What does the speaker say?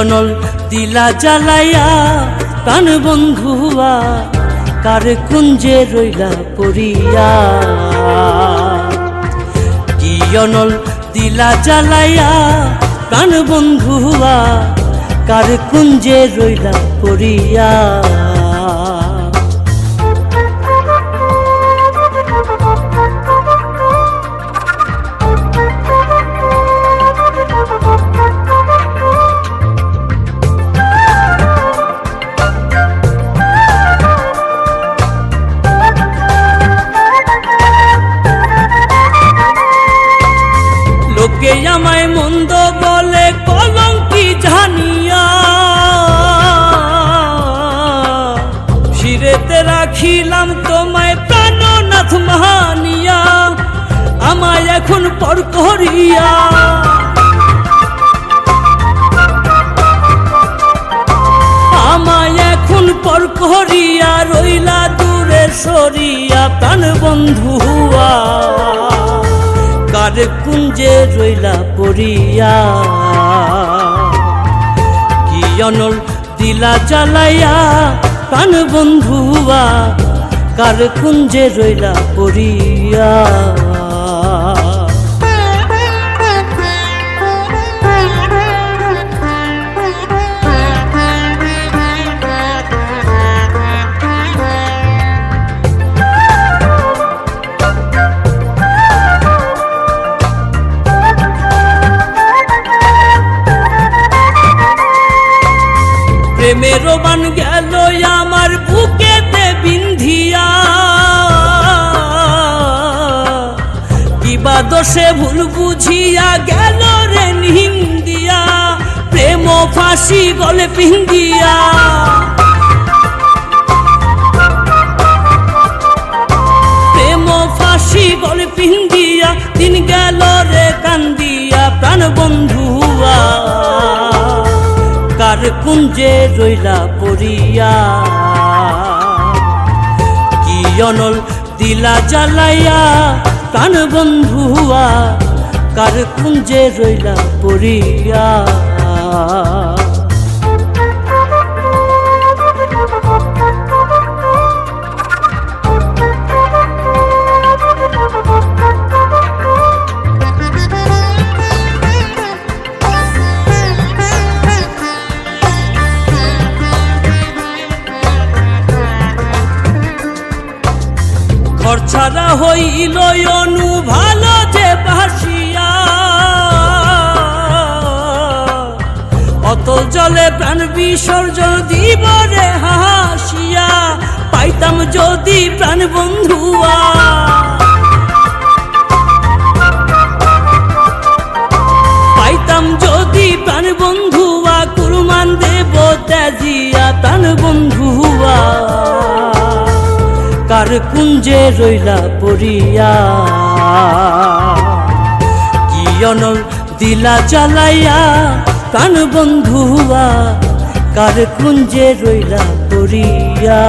অনল দিলা জ্বালাইয়া প্রাণ বন্ধুয়া, কার কুঞ্জে রইলা পড়িয়া? কি অনল দিলা জ্বালাইয়া প্রাণ বন্ধুয়া কার কুঞ্জে রইলা পড়িয়া। লোকে আমায় মন্দ বলে কলঙ্কি জানিয়া রাখিলাম তোমায় প্রাণনাথ মানিয়া আমায় এখন পর করিয়া। আমায় এখন পর করিয়া রইলা দূরে সরিয়া প্রাণ বন্ধুয়া কার কুঞ্জে রইলা পড়িয়া? কি অনল দিলা জ্বালাইয়া প্রাণ বন্ধুয়া কার কুঞ্জে রইলা পড়িয়া? প্রেমের বান গেল বিন্ধিয়া কিবা দোষে ভুল বুঝিয়া গেল রে নিন্দিয়া প্রেম ফাঁসি গলে পিন্দিয়া। প্রেম ফাঁসি গলে পিন্দিয়া। দিন গেল রে কান্দিয়া প্রাণ বন্ধুয়া। কার কুঞ্জে রইলা পড়িয়া। অনল দিলা জ্বালাইয়া প্রাণ বন্ধুয়া কার কুঞ্জে রইলা পড়িয়া। ঘর ছাড়া হইল অনু ভালো যে ভাসিয়া। অতল জলে প্রাণ বিসর্জন দিব রে হাসিয়া। পাইতাম যদি প্রাণ বন্ধুয়া কার কুঞ্জে রইলা পড়িয়া? কি অনল দিলা চালাইয়া কান বন্ধুয়া কার কুঞ্জে রইলা পড়িয়া?